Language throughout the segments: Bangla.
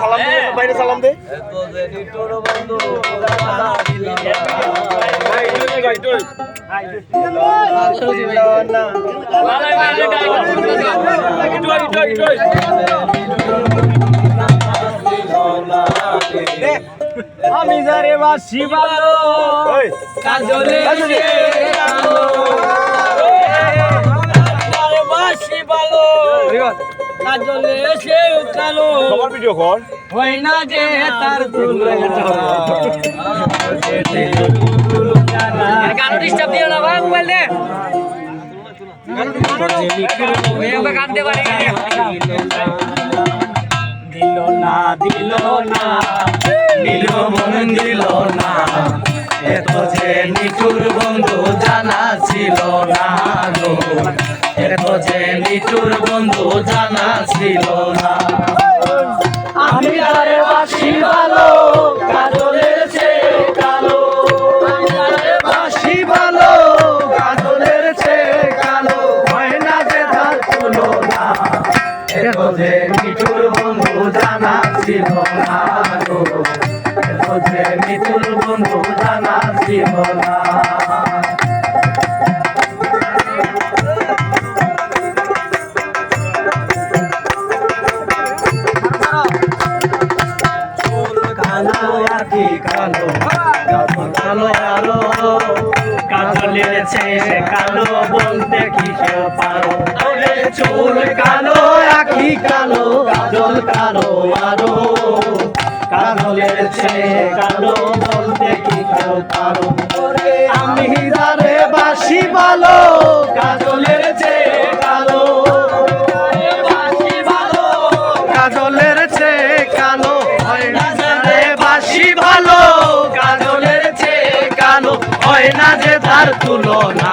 সালাম দে বাইরে সালাম দে। আমি যারে বাসি ভালো কাজলে কাজলে সে কালো সবার ভিডিও কর। না যে তার গান ডিস্টার্ব দিও না ভাই মোবাইল নে দিল না দিল না দিল মন দিল না। এত যে নিঠুর বন্ধু জানা ছিল না গো। এত যে নিঠুর বন্ধু জানা ছিল না। আমি তারে বাসি ভালো, কাজলের চেয়ে কালো। জানা ছিল না যে নিঠুর বন্ধু জানা ছিল না কালো কালো আলো, কাজলের ছেড়ে কালো বলতে কি কেউ পারো? চুল কালো, আখি কালো, কাজল কালো আরও কাজলের কালো বলতে কি যারে বাসি ভালো কাজলের চেয়ে কালো কাজলের চেয়ে কালো হয় ভালো কাজলের চেয়ে কালো হয় যে তার তুলনা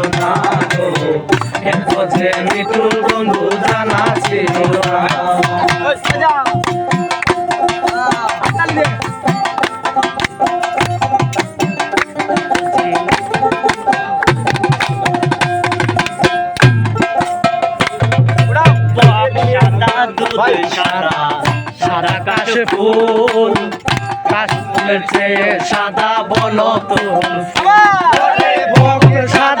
সাদা সাদা কাশ ফুল। কাশ ফুলের চেয়ে সাদা বলো তো। সাদা